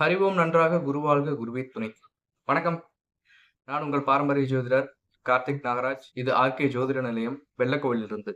ஹரிவோம் நன்றாக குருவாழ்க குருவே துணை. வணக்கம். நான் உங்கள் பாரம்பரிய ஜோதிடர் கார்த்திக் நாகராஜ். இது ஆர்கே ஜோதிட நிலையம் வெள்ளக்கோவிலிருந்து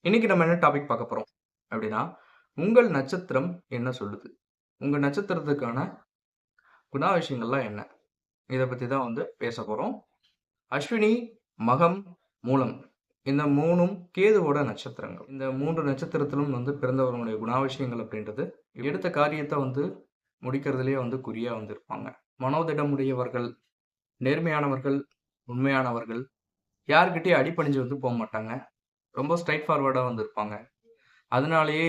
இன்னைக்கு நம்ம என்ன டாபிக் பார்க்க போறோம்? அப்படின்னா உங்கள் நட்சத்திரம் என்ன சொல்லுது? உங்கள் நட்சத்திரத்துக்கான குணாவிஷயங்கள்லாம் என்ன? இதை பத்தி தான் வந்து பேச போறோம். அஸ்வினி மகம் மூலம். இந்த மூணும் கேதுவோட நட்சத்திரங்கள். இந்த மூன்று நட்சத்திரத்திலும் வந்து பிறந்தவர்களுடைய குணாவிஷயங்கள் அப்படின்றது எடுத்த காரியத்தை வந்து முடிக்கிறதுலேயே வந்து குறியாக வந்து இருப்பாங்க மனோதிடமுடையவர்கள் நேர்மையானவர்கள் உண்மையானவர்கள் யாருக்கிட்டேயும் அடிப்பணிஞ்சு வந்து போக மாட்டாங்க. ரொம்ப ஸ்ட்ரைட் ஃபார்வர்டாக வந்திருப்பாங்க. அதனாலேயே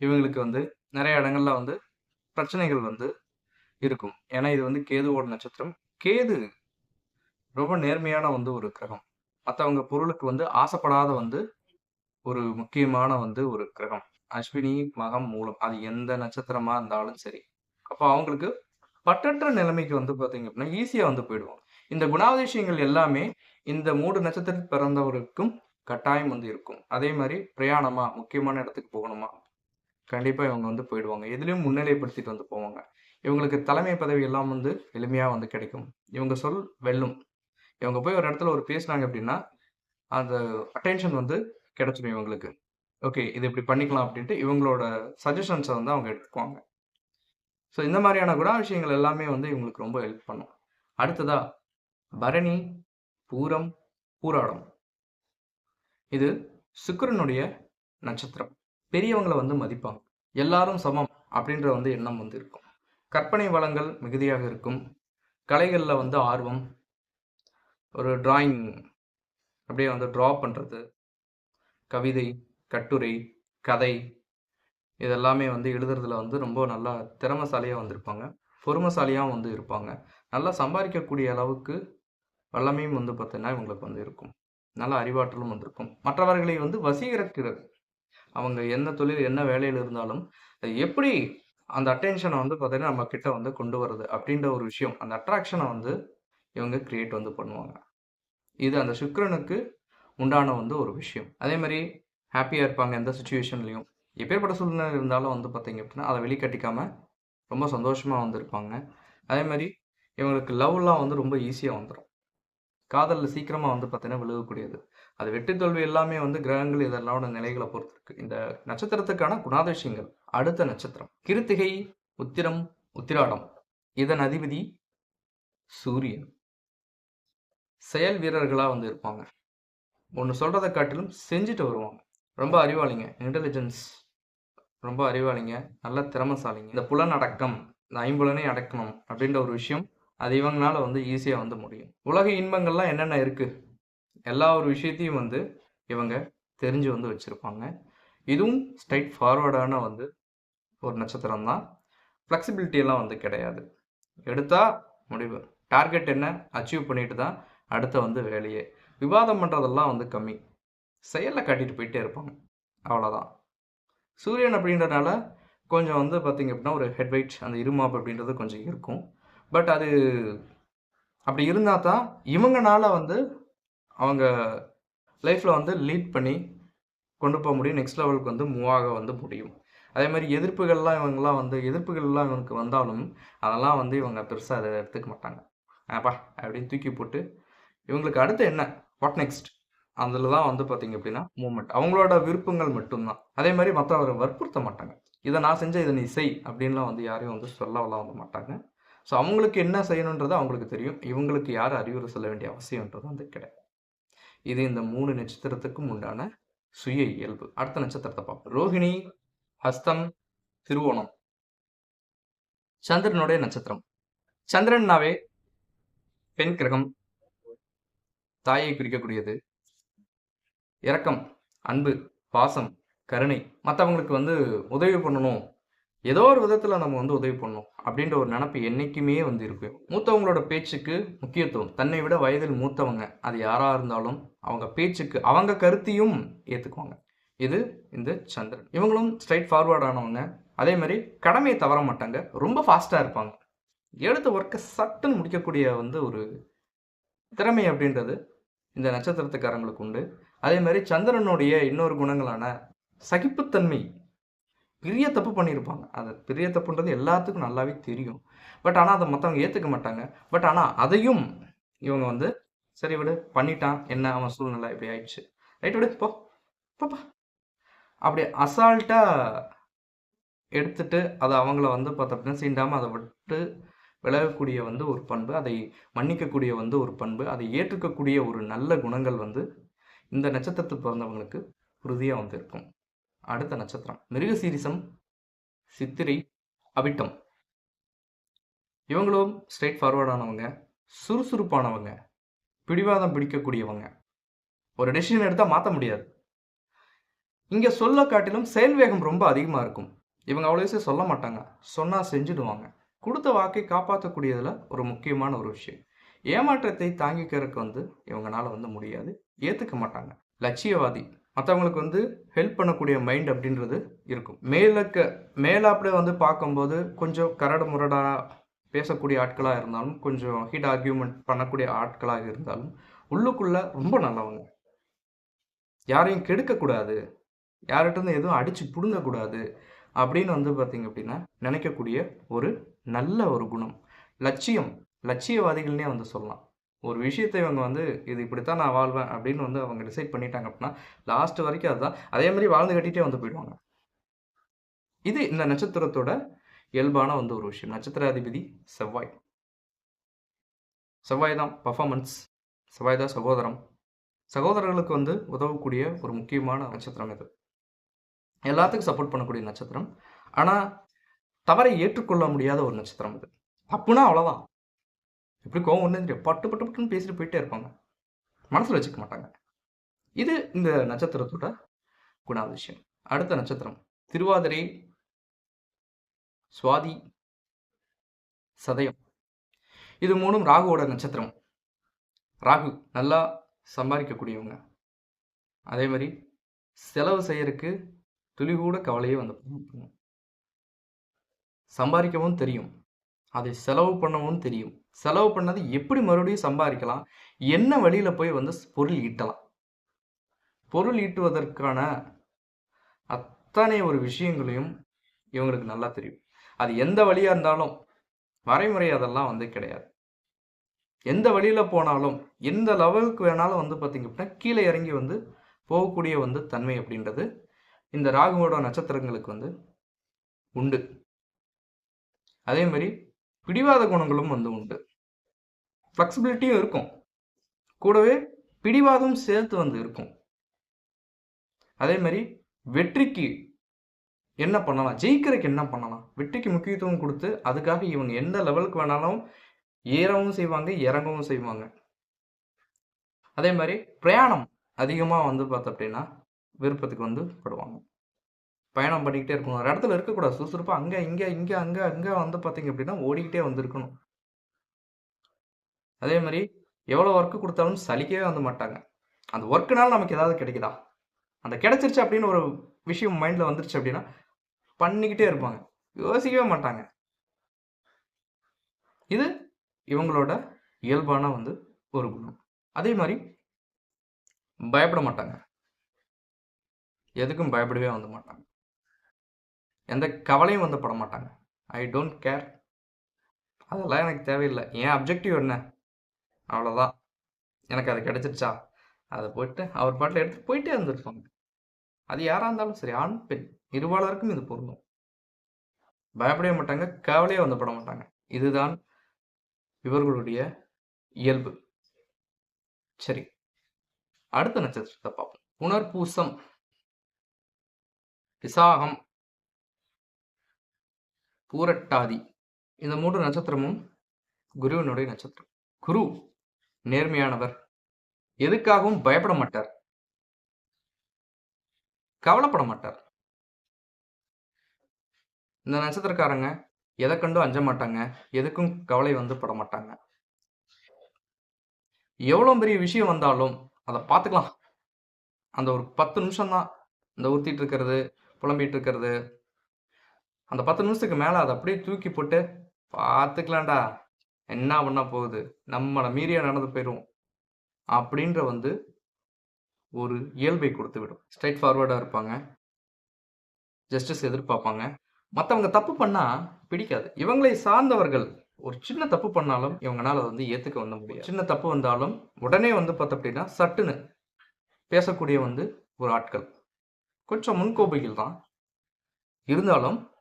இவங்களுக்கு வந்து நிறைய இடங்கள்ல வந்து பிரச்சனைகள் வந்து இருக்கும். ஏன்னா இது வந்து கேதுவோட நட்சத்திரம். கேது ரொம்ப நேர்மையான வந்து ஒரு கிரகம். மற்றவங்க பொருளுக்கு வந்து ஆசைப்படாத வந்து ஒரு முக்கியமான வந்து ஒரு கிரகம். அஸ்வினி மகம் மூலம் அது எந்த நட்சத்திரமா இருந்தாலும் சரி. அப்போ அவங்களுக்கு பட்டற்ற நிலைமைக்கு வந்து பார்த்தீங்க அப்படின்னா ஈஸியாக வந்து போயிடுவாங்க. இந்த குணாதிசயங்கள் எல்லாமே இந்த மூன்று நட்சத்திரத்தில் பிறந்தவருக்கும் கட்டாயம் வந்து இருக்கும். அதே மாதிரி பிரயாணமா முக்கியமான இடத்துக்கு போகணுமா கண்டிப்பாக இவங்க வந்து போயிடுவாங்க. எதுலேயும் முன்னிலைப்படுத்திட்டு வந்து போவாங்க. இவங்களுக்கு தலைமை பதவி எல்லாம் வந்து எளிமையாக வந்து கிடைக்கும். இவங்க சொல் வெல்லும். இவங்க போய் ஒரு இடத்துல ஒரு பேசுனாங்க அப்படின்னா அந்த அட்டென்ஷன் வந்து கிடைச்சிடும் இவங்களுக்கு. ஓகே இது இப்படி பண்ணிக்கலாம் அப்படின்ட்டு இவங்களோட சஜஷன்ஸை வந்து அவங்க எடுத்துக்குவாங்க. ஸோ இந்த மாதிரியான குணாதிசயங்கள் எல்லாமே வந்து இவங்களுக்கு ரொம்ப ஹெல்ப் பண்ணும். அடுத்ததா பரணி பூரம் பூராடம். இது சுக்கிரனுடைய நட்சத்திரம். பெரியவங்களை வந்து மதிப்பாங்க. எல்லாரும் சமம் அப்படின்ற வந்து எண்ணம் வந்து இருக்கும். கற்பனை வளங்கள் மிகுதியாக இருக்கும். கலைகளில் வந்து ஆர்வம். ஒரு டிராயிங் அப்படியே வந்து ட்ரா பண்ணுறது கவிதை. கட்டுரை கதை இதெல்லாமே வந்து எழுதுறதுல வந்து ரொம்ப நல்லா திறமசாலியாக வந்திருப்பாங்க. பொறுமசாலியாகவும் வந்து இருப்பாங்க. நல்லா சம்பாதிக்கக்கூடிய அளவுக்கு வல்லமையும் வந்து பார்த்தீங்கன்னா இவங்களுக்கு வந்து இருக்கும். நல்ல அறிவாற்றலும் வந்திருக்கும். மற்றவர்களை வந்து வசீகரிக்கிறது. அவங்க என்ன தொழில் என்ன வேலையில் இருந்தாலும் எப்படி அந்த அட்டென்ஷனை வந்து பார்த்தீங்கன்னா நம்ம கிட்ட வந்து கொண்டு வருது அப்படின்ற ஒரு விஷயம் அந்த அட்ராக்ஷனை வந்து இவங்க கிரியேட் வந்து பண்ணுவாங்க. இது அந்த சுக்கரனுக்கு உண்டான வந்து ஒரு விஷயம். அதே மாதிரி ஹாப்பியாக இருப்பாங்க எந்த சுச்சுவேஷன்லையும் எப்பேற்பட்ட சூழ்நிலை இருந்தாலும் வந்து பார்த்தீங்க அப்படின்னா அதை வெளிக்கட்டிக்காமல் ரொம்ப சந்தோஷமாக வந்து இருப்பாங்க அதே மாதிரி இவங்களுக்கு லவ்லாம் வந்து ரொம்ப ஈஸியாக வந்துடும் காதலில் சீக்கிரமாக வந்து பார்த்தீங்கன்னா விழுகக்கூடியது. அது வெற்றி தோல்வி எல்லாமே வந்து கிரகங்கள் இதெல்லாம் நிலைகளை பொறுத்து இருக்கு. இந்த நட்சத்திரத்துக்கான குணாதிசயங்கள் அடுத்த நட்சத்திரம். கிருத்திகை உத்திரம் உத்திராடம். இதன் அதிபதி சூரியன். செயல் வீரர்களாக வந்து இருப்பாங்க. ஒன்று சொல்கிறத காட்டிலும் செஞ்சுட்டு வருவாங்க. ரொம்ப அறிவாளிங்க. இன்டெலிஜென்ஸ் ரொம்ப அறிவாளிங்க. நல்ல திறமசாலிங்க. இந்த புலன் அடக்கம் இந்த ஐம்புலனை அடக்கணும் அப்படின்ற ஒரு விஷயம் அது இவங்களால வந்து ஈஸியாக வந்து முடியும். உலக இன்பங்கள்லாம் என்னென்ன இருக்குது எல்லா ஒரு விஷயத்தையும் வந்து இவங்க தெரிஞ்சு வந்து வச்சுருப்பாங்க. இதுவும் ஸ்ட்ரைட் ஃபார்வர்டான வந்து ஒரு நட்சத்திரம் தான். ஃப்ளெக்சிபிலிட்டியெல்லாம் வந்து கிடையாது. எடுத்தால் முடிவு. டார்கெட் என்ன? அச்சீவ் பண்ணிட்டு தான் அடுத்த வந்து வேலையே. விவாதம் பண்ணுறதெல்லாம் வந்து கம்மி. செயலில் காட்டிட்டு போயிட்டே இருப்பாங்க. அவ்வளோதான் சூரியன் அப்படின்றனால கொஞ்சம் வந்து பார்த்திங்க அப்படின்னா ஒரு ஹெட் வெயிட் அந்த இருமாப் அப்படின்றது கொஞ்சம் இருக்கும். பட் அது அப்படி இருந்தால் தான் இவங்கனால வந்து அவங்க லைஃப்பில் வந்து லீட் பண்ணி கொண்டு போக முடியும். நெக்ஸ்ட் லெவலுக்கு வந்து மூவ் ஆக வந்து முடியும். அதே மாதிரி எதிர்ப்புகள்லாம் இவங்கெல்லாம் வந்து எதிர்ப்புகள்லாம் இவங்களுக்கு வந்தாலும் அதெல்லாம் வந்து இவங்க பெருசாக அதை எடுத்துக்க மாட்டாங்க. ஆப்பா அப்படின்னு தூக்கி போட்டு இவங்களுக்கு அடுத்து என்ன? வாட் நெக்ஸ்ட் அதில் தான் வந்து பார்த்தீங்க அப்படின்னா மூமெண்ட் அவங்களோட விருப்பங்கள் மட்டும்தான். அதே மாதிரி மற்றவரை வற்புறுத்த மாட்டாங்க. இதை நான் செஞ்ச இதை நீ செய் அப்படின்லாம் வந்து யாரையும் வந்து சொல்லவெல்லாம் வந்து மாட்டாங்க. ஸோ அவங்களுக்கு என்ன செய்யணுன்றது அவங்களுக்கு தெரியும். இவங்களுக்கு யார் அறிவுரை சொல்ல வேண்டிய அவசியம்ன்றது வந்து கிடையாது. இது இந்த மூணு நட்சத்திரத்துக்கும் உண்டான சுய இயல்பு. அடுத்த நட்சத்திரத்தை பார்ப்போம். ரோஹிணி ஹஸ்தம் திருவோணம். சந்திரனுடைய நட்சத்திரம். சந்திரன்னாவே பெண் கிரகம். தாயை குறிக்கக்கூடியது இரக்கம் அன்பு பாசம் கருணை மற்றவங்களுக்கு வந்து உதவி பண்ணணும். ஏதோ ஒரு விதத்தில் நம்ம வந்து உதவி பண்ணணும் அப்படின்ற ஒரு நினப்பு என்றைக்குமே வந்து இருக்கும் மூத்தவங்களோட பேச்சுக்கு முக்கியத்துவம். தன்னை விட வயதில் மூத்தவங்க அது யாராக இருந்தாலும் அவங்க பேச்சுக்கு அவங்க கருத்தையும் ஏற்றுக்குவாங்க இது இந்த சந்திரன். இவங்களும் ஸ்ட்ரைட் ஃபார்வர்டானவங்க அதே மாதிரி கடமையை தவற மாட்டாங்க. ரொம்ப ஃபாஸ்ட்டாக இருப்பாங்க. எடுத்த ஒர்க்கை சட்டுன்னு முடிக்கக்கூடிய வந்து ஒரு திறமை அப்படின்றது இந்த நட்சத்திரத்துக்காரங்களுக்கு உண்டு. அதே மாதிரி சந்திரனுடைய இன்னொரு குணங்களான சகிப்புத்தன்மை. பெரிய தப்பு பண்ணியிருப்பாங்க. அது பெரிய தப்புன்றது எல்லாத்துக்கும் நல்லாவே தெரியும். பட் ஆனால் அதை மற்றவங்க ஏற்றுக்க மாட்டாங்க. பட் ஆனால் அதையும் இவங்க வந்து சரி விடு பண்ணிட்டான். என்ன அவன் சூழ்நிலை இப்படி ஆயிடுச்சு. ரைட் விடு போ. போப்பா. அப்படி அசால்ட்டாக எடுத்துட்டு அதை அவங்கள வந்து பார்த்த அப்படின்னா சீண்டாமல் அதை விட்டு விலகக்கூடிய வந்து ஒரு பண்பு அதை மன்னிக்கக்கூடிய வந்து ஒரு பண்பு அதை ஏற்றுக்கக்கூடிய ஒரு நல்ல குணங்கள் வந்து இந்த நட்சத்திரத்தில் பிறந்தவங்களுக்கு உறுதியாக வந்து இருக்கும். அடுத்த நட்சத்திரம். மிருகசீரிசம் சித்திரை அவிட்டம். இவங்களும் ஸ்ட்ரெயிட் ஃபார்வர்டானவங்க சுறுசுறுப்பானவங்க பிடிவாதம் பிடிக்கக்கூடியவங்க. ஒரு டெசிஷன் எடுத்தால் மாற்ற முடியாது. இங்கே சொல்ல காட்டிலும் செயல் வேகம் ரொம்ப அதிகமாக இருக்கும். இவங்க அவ்வளோ சொல்ல மாட்டாங்க. சொன்னால் செஞ்சுடுவாங்க. கொடுத்த வாக்கை காப்பாற்றக்கூடியதில் ஒரு முக்கியமான ஒரு விஷயம். ஏமாற்றத்தை தாங்கிக்கிறதுக்கு வந்து இவங்களால வந்து முடியாது. ஏற்றுக்க மாட்டாங்க. லட்சியவாதி. மற்றவங்களுக்கு வந்து ஹெல்ப் பண்ணக்கூடிய மைண்ட் அப்படின்றது இருக்கும். மேலக்க மேலாப்பிட வந்து பார்க்கும்போது கொஞ்சம் கரடு முரடாக பேசக்கூடிய ஆட்களாக இருந்தாலும் கொஞ்சம் ஹீட் ஆர்கியூமெண்ட் பண்ணக்கூடிய ஆட்களாக இருந்தாலும் உள்ளுக்குள்ளே ரொம்ப நல்லவங்க. யாரையும் கெடுக்கக்கூடாது. யார்கிட்டருந்து எதுவும் அடித்து பிடுங்கக்கூடாது அப்படின்னு வந்து பார்த்தீங்க அப்படின்னா நினைக்கக்கூடிய ஒரு நல்ல ஒரு குணம். லட்சியம். லட்சியவாதிகள்னே வந்து சொல்லலாம். ஒரு விஷயத்தை இவங்க வந்து இது இப்படித்தான் நான் வாழ்வேன் அப்படின்னு வந்து அவங்க டிசைட் பண்ணிட்டாங்க அப்படின்னா லாஸ்ட் வரைக்கும் அதுதான். அதே மாதிரி வாழ்ந்து கட்டிகிட்டே வந்து போயிடுவாங்க. இது இந்த நட்சத்திரத்தோட இயல்பான வந்து ஒரு விஷயம். நட்சத்திராதிபதி செவ்வாய். செவ்வாய் தான் பர்ஃபார்மன்ஸ் செவ்வாய் தான் சகோதரம். சகோதரர்களுக்கு வந்து உதவக்கூடிய ஒரு முக்கியமான நட்சத்திரம் இது. எல்லாத்துக்கும் சப்போர்ட் பண்ணக்கூடிய நட்சத்திரம். ஆனால் தவறை ஏற்றுக்கொள்ள முடியாத ஒரு நட்சத்திரம் இது. தப்புனா அவ்வளோதான் எப்படி கோவம் ஒன்று தெரியும் பட்டு பட்டு பட்டுன்னு பேசிட்டு போயிட்டே இருப்பாங்க. மனசில் வச்சுக்க மாட்டாங்க. இது இந்த நட்சத்திரத்தோட குணாதிசயம். அடுத்த நட்சத்திரம். திருவாதிரை சுவாதி சதயம். இது மூணும் ராகுவோட நட்சத்திரம். ராகு நல்லா சம்பாதிக்கக்கூடியவங்க. அதே மாதிரி செலவு செய்யறதுக்கு துளி கூட கவலையே வந்து சம்பாதிக்கவும் தெரியும். அதை செலவு பண்ணவும் தெரியும். செலவு பண்ணது எப்படி மறுபடியும் சம்பாதிக்கலாம்? என்ன வழியில் போய் வந்து பொருள் ஈட்டலாம்? பொருள் ஈட்டுவதற்கான அத்தனை ஒரு விஷயங்களையும் இவங்களுக்கு நல்லா தெரியும். அது எந்த வழியாக இருந்தாலும் வரைமுறை அதெல்லாம் வந்து கிடையாது. எந்த வழியில் போனாலும் எந்த லெவலுக்கு வேணாலும் வந்து பார்த்திங்க அப்படின்னா கீழே இறங்கி வந்து போகக்கூடிய வந்து தன்மை அப்படின்றது இந்த ராகுவோட நட்சத்திரங்களுக்கு வந்து உண்டு. அதே மாதிரி பிடிவாத குணங்களும் வந்து உண்டு. ஃப்ளெக்சிபிலிட்டியும் இருக்கும். கூடவே பிடிவாதம் சேர்த்து வந்து இருக்கும். அதே மாதிரி வெற்றிக்கு என்ன பண்ணலாம்? ஜெயிக்கிறதுக்கு என்ன பண்ணலாம்? வெற்றிக்கு முக்கியத்துவம் கொடுத்து அதுக்காக இவங்க எந்த லெவலுக்கு வேணாலும் ஏறவும் செய்வாங்க இறங்கவும் செய்வாங்க. அதே மாதிரி பிரயாணம் அதிகமாக வந்து பார்த்தோம் அப்படின்னா விருப்பத்துக்கு வந்து படுவாங்க. பயணம் பண்ணிக்கிட்டே இருக்கணும். ஒரு இடத்துல இருக்கக்கூடாது. சுறுசுறுப்பாக அங்கே இங்கே இங்கே அங்கே அங்கே வந்து பார்த்தீங்க அப்படின்னா ஓடிக்கிட்டே வந்திருக்கணும். அதே மாதிரி எவ்வளோ ஒர்க்கு கொடுத்தாலும் சலிக்கவே வந்து மாட்டாங்க. அந்த ஒர்க்குனால நமக்கு ஏதாவது கிடைக்குதா? அந்த கிடைச்சிருச்சு அப்படின்னு ஒரு விஷயம் மைண்டில் வந்துருச்சு அப்படின்னா பண்ணிக்கிட்டே இருப்பாங்க. யோசிக்கவே மாட்டாங்க. இது இவங்களோட இயல்பான வந்து ஒரு குணம். அதே மாதிரி பயப்பட மாட்டாங்க. எதுக்கும் பயப்படவே வந்து மாட்டாங்க. எந்த கவலையும் வந்து பட மாட்டாங்க. ஐ டோன்ட் கேர் அதெல்லாம் எனக்கு தேவையில்லை. என் அப்ஜெக்டிவ் என்ன? அவ்வளோதான் எனக்கு அது கிடைச்சிருச்சா? அதை போயிட்டு அவர் பாட்டில் எடுத்து போயிட்டே இருந்திருப்பாங்க. அது யாராக இருந்தாலும் சரி ஆண் பெண் இருவாளருக்கும் இது பொருந்தும். பயப்படவே மாட்டாங்க கவலையே வந்து பட மாட்டாங்க. இதுதான் இவர்களுடைய இயல்பு. சரி. அடுத்த நட்சத்திரத்தை பார்ப்போம். புனர்பூசம். விசாகம். பூரட்டாதி. இந்த மூன்று நட்சத்திரமும் குருவினுடைய நட்சத்திரம். குரு நேர்மையானவர். எதுக்காகவும் பயப்பட மாட்டார். கவலைப்பட மாட்டார். இந்த நட்சத்திரக்காரங்க எதை கண்டும் அஞ்ச மாட்டாங்க எதுக்கும் கவலை வந்து பட மாட்டாங்க. எவ்வளோ பெரிய விஷயம் வந்தாலும் அதை பார்த்துக்கலாம் அந்த ஒரு பத்து நிமிஷம் தான் இந்த ஊற்றிட்டு இருக்கிறது புலம்பிட்டு இருக்கிறது அந்த பத்து நிமிஷத்துக்கு மேலே அதை அப்படியே தூக்கி போட்டு பார்த்துக்கலாம்டா. என்ன பண்ண போகுது? நம்மளை மீறியா நடந்து போயிடும் அப்படின்ற வந்து ஒரு இயல்பை கொடுத்து விடும். ஸ்ட்ரைட் ஃபார்வர்டாக இருப்பாங்க. ஜஸ்டிஸ் எதிர்பார்ப்பாங்க. மற்றவங்க தப்பு பண்ணால் பிடிக்காது. இவங்களை சார்ந்தவர்கள் ஒரு சின்ன தப்பு பண்ணாலும் இவங்கனால வந்து ஏற்றுக்க வந்து முடியாது. சின்ன தப்பு வந்தாலும் உடனே வந்து பார்த்த அப்படின்னா சட்டுன்னு பேசக்கூடிய வந்து ஒரு ஆட்கள். கொஞ்சம் முன்கோபிகள் தான். இருந்தாலும்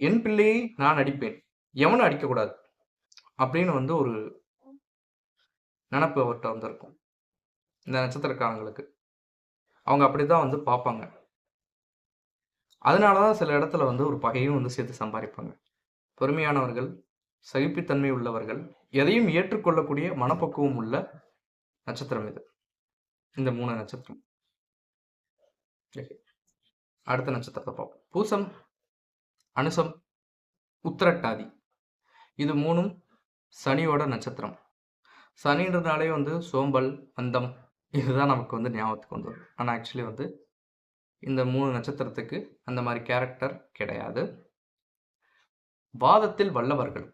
என் பிள்ளையை நான் அடிப்பேன். எவனும் அடிக்கக்கூடாது. அப்படின்னு வந்து ஒரு நினப்பு அவர்கிட்ட வந்திருக்கும். இந்த நட்சத்திரக்காரங்களுக்கு. அவங்க அப்படிதான் வந்து பார்ப்பாங்க. அதனால தான் சில இடத்துல வந்து ஒரு பகையும் வந்து சேர்த்து சம்பாதிப்பாங்க. பொறுமையானவர்கள் சகிப்புத்தன்மை உள்ளவர்கள் எதையும் ஏற்றுக்கொள்ளக்கூடிய மனப்பக்குவம் உள்ள நட்சத்திரம் இது. இந்த மூணு நட்சத்திரம். அடுத்த நட்சத்திரத்தை பார்ப்போம். பூசம் அனுசம் உத்திரட்டாதி. இது மூணும் சனியோட நட்சத்திரம். சனின்றதுனாலே வந்து சோம்பல் அந்தம் இதுதான் நமக்கு வந்து ஞாபகத்துக்கு வந்து வரும். ஆனால் ஆக்சுவலி வந்து இந்த மூணு நட்சத்திரத்துக்கு அந்த மாதிரி கேரக்டர் கிடையாது. வாதத்தில் வல்லவர்கள்.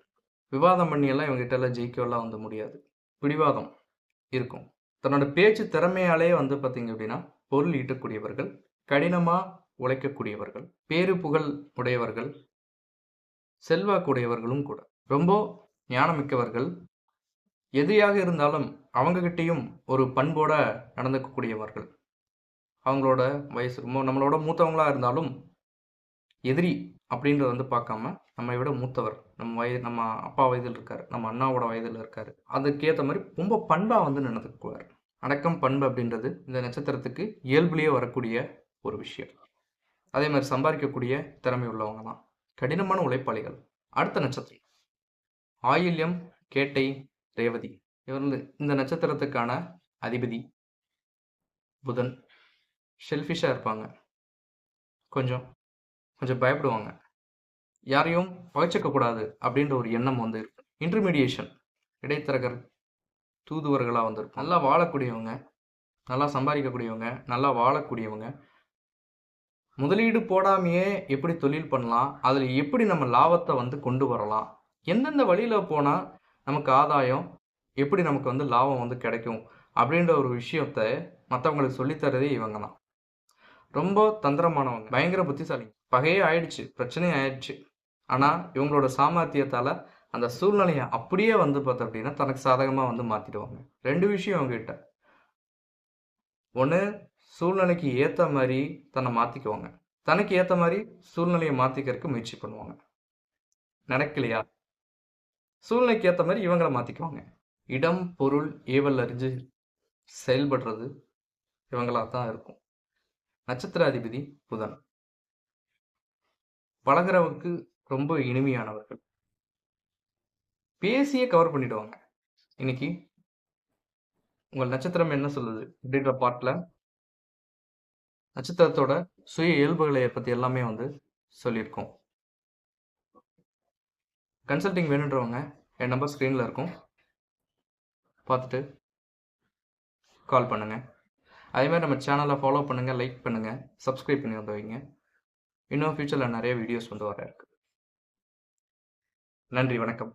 விவாதம் பண்ணியெல்லாம் இவங்ககிட்ட எல்லாம் ஜெயிக்கவெல்லாம் வந்து முடியாது. பிடிவாதம் இருக்கும். தன்னோட பேச்சு திறமையாலே வந்து பார்த்தீங்க அப்படின்னா பொருள் ஈட்டக்கூடியவர்கள். கடினமாக உழைக்கக்கூடியவர்கள் பேரு புகழ் உடையவர்கள் செல்வாக்குடையவர்களும் கூட. ரொம்ப ஞானமிக்கவர்கள் எதிரியாக இருந்தாலும் அவங்கக்கிட்டேயும் ஒரு பண்போட நடந்துக்கக்கூடியவர்கள். அவங்களோட வயசு ரொம்ப நம்மளோட மூத்தவங்களாக இருந்தாலும் எதிரி அப்படின்றத வந்து பார்க்காம நம்மை விட மூத்தவர் நம்ம வயது நம்ம அப்பா வயதில் இருக்கார் நம்ம அண்ணாவோட வயதில் இருக்கார் அதுக்கேற்ற மாதிரி ரொம்ப பண்பாக வந்து நடந்துக்குவார் அடக்கம் பண்பு அப்படின்றது இந்த நட்சத்திரத்துக்கு இயல்புலேயே வரக்கூடிய ஒரு விஷயம். அதே மாதிரி சம்பாதிக்கக்கூடிய திறமை உள்ளவங்க தான். கடினமான உழைப்பாளிகள். அடுத்த நட்சத்திரம். ஆயில்யம் கேட்டை ரேவதி. இவர் இந்த நட்சத்திரத்துக்கான அதிபதி. புதன். ஷெல்ஃபிஷாக இருப்பாங்க. கொஞ்சம் கொஞ்சம் பயப்படுவாங்க. யாரையும் பகைச்சிக்க கூடாது அப்படின்ற ஒரு எண்ணம் வந்து இருக்கும் இன்டர்மீடியேஷன் இடைத்தரகர் தூதுவர்களாக வந்திருக்கும் நல்லா வாழக்கூடியவங்க நல்லா சம்பாதிக்கக்கூடியவங்க நல்லா வாழக்கூடியவங்க முதலீடு போடாமையே எப்படி தொழில் பண்ணலாம்? அதில் எப்படி நம்ம லாபத்தை வந்து கொண்டு வரலாம்? எந்தெந்த வழியில் போனால் நமக்கு ஆதாயம்? எப்படி நமக்கு வந்து லாபம் வந்து கிடைக்கும்? அப்படின்ற ஒரு விஷயத்த மற்றவங்களுக்கு சொல்லித்தரதே இவங்க தான் ரொம்ப தந்திரமானவங்க. பயங்கர புத்திசாலி. பகையே ஆயிடுச்சு. பிரச்சனையே ஆயிடுச்சு. ஆனால் இவங்களோட சாமர்த்தியத்தால் அந்த சூழ்நிலையை அப்படியே வந்து பார்த்த அப்படின்னா தனக்கு சாதகமாக வந்து மாற்றிடுவாங்க ரெண்டு விஷயம் அவங்ககிட்ட ஒன்று சூழ்நிலைக்கு ஏற்ற மாதிரி தன்னை மாற்றிக்குவாங்க தனக்கு ஏற்ற மாதிரி சூழ்நிலையை மாற்றிக்கிறதுக்கு முயற்சி பண்ணுவாங்க. நடக்கலையா சூழ்நிலைக்கு ஏற்ற மாதிரி இவங்களை மாற்றிக்குவாங்க இடம் பொருள் ஏவல் அறிஞ்சு செயல்படுறது இவங்களாக தான் இருக்கும். நட்சத்திராதிபதி புதன். பழகிறவுக்கு ரொம்ப இனிமையானவர்கள். பேசியே கவர் பண்ணிடுவாங்க. இன்னைக்கு உங்கள் நட்சத்திரம் என்ன சொல்லுது? அப்படின்ற பாட்டில் நட்சத்திரத்தோட சுய இயல்புகளை பற்றி எல்லாமே வந்து சொல்லியிருக்கோம். கன்சல்டிங் வேணுன்றவங்க என் நம்பர் ஸ்க்ரீனில் இருக்கும். பார்த்துட்டு கால் பண்ணுங்கள் அதேமாதிரி நம்ம சேனலை ஃபாலோ பண்ணுங்கள் லைக் பண்ணுங்கள் சப்ஸ்கிரைப் பண்ணி வந்து வைங்க. இன்னும் ஃப்யூச்சரில் நிறைய வீடியோஸ் வந்து வர இருக்கு. நன்றி வணக்கம்.